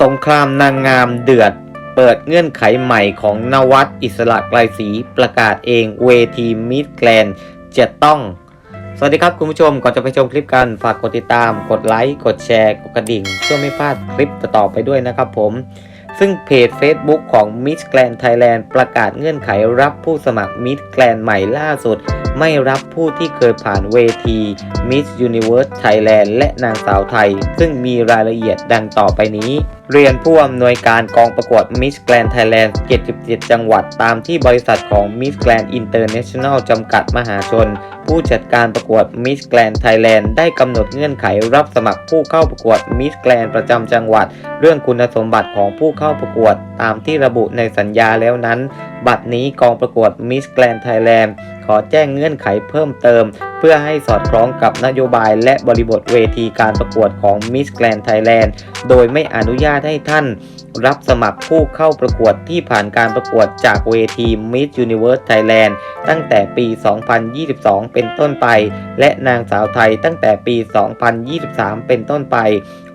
สงครามนางงามเดือด เปิดเงื่อนไขใหม่ของนวัดอิสระไกลศรีประกาศเองเวทีมิดแกลนจะต้อง สวัสดีครับคุณผู้ชม ก่อนจะไปชมคลิปกัน ฝากกดติดตาม กดไลค์ กดแชร์ กดกระดิ่ง เพื่อไม่พลาดคลิปต่อไปด้วยนะครับผม ซึ่งเพจ Facebook ของ Miss Grand Thailand ประกาศเงื่อนไขรับผู้สมัคร Miss Grand ใหม่ล่าสุด ไม่รับผู้ที่เคยผ่านเวที Miss Universe Thailand และนางสาวไทย ซึ่งมีรายละเอียดดังต่อไปนี้ เรียนผู้อำนวยการกองประกวด Miss Grand Thailand 77 จังหวัด ตามที่บริษัทของ Miss Grand International จำกัดมหาชน ผู้จัดการประกวด Miss Grand Thailand ได้กำหนดเงื่อนไขรับสมัครผู้เข้าประกวด Miss Grand ประจำจังหวัด เรื่องคุณสมบัติของผู้เข้าประกวด ตามที่ระบุในสัญญาแล้วนั้น บัดนี้กองประกวด Miss Grand Thailand ขอแจ้งเงื่อนไขเพิ่มเติม เพื่อให้สอดคล้องกับนโยบายและบริบทเวทีการประกวดของ Miss Grand Thailand โดยไม่อนุญาตให้ท่านรับสมัครผู้เข้าประกวดที่ผ่านการประกวดจากเวที Miss Universe Thailand ตั้งแต่ปี 2022 เป็นต้นไป และนางสาวไทยตั้งแต่ปี 2023 เป็นต้นไป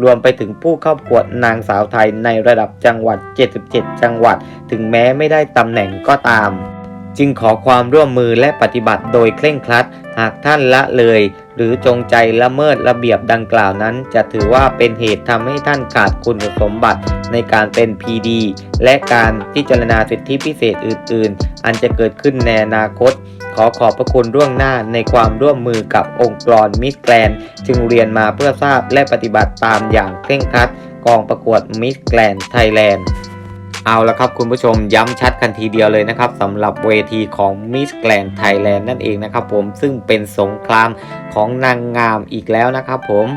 รวมไปถึงผู้เข้าประกวดนางสาวไทยในระดับจังหวัด 77 จังหวัด ถึงแม้ไม่ได้ตำแหน่งก็ตาม จึงขอความร่วมมือและปฏิบัติโดยเคร่งครัด หากท่านละเลย หรือจงใจละเมิดระเบียบดังกล่าวนั้น จะถือว่าเป็นเหตุทำให้ท่านขาดคุณสมบัติในการเป็น PD และการพิจารณาสิทธิพิเศษอื่น ๆ อันจะเกิดขึ้นในอนาคต ขอขอบพระคุณร่วงหน้าในความร่วมมือกับองค์กรมิสแกรนจึงเรียนมาเพื่อทราบและปฏิบัติตามอย่างเคร่งครัด กองประกวดมิสแกรนไทยแลนด์ เอาละครับคุณผู้ชมย้ำชัดกันทีเดียวเลยนะครับสำหรับเวทีของมิสแกรนไทยแลนด์นั่นเองนะครับผมซึ่งเป็นสงครามของนางงามอีกแล้วนะครับผม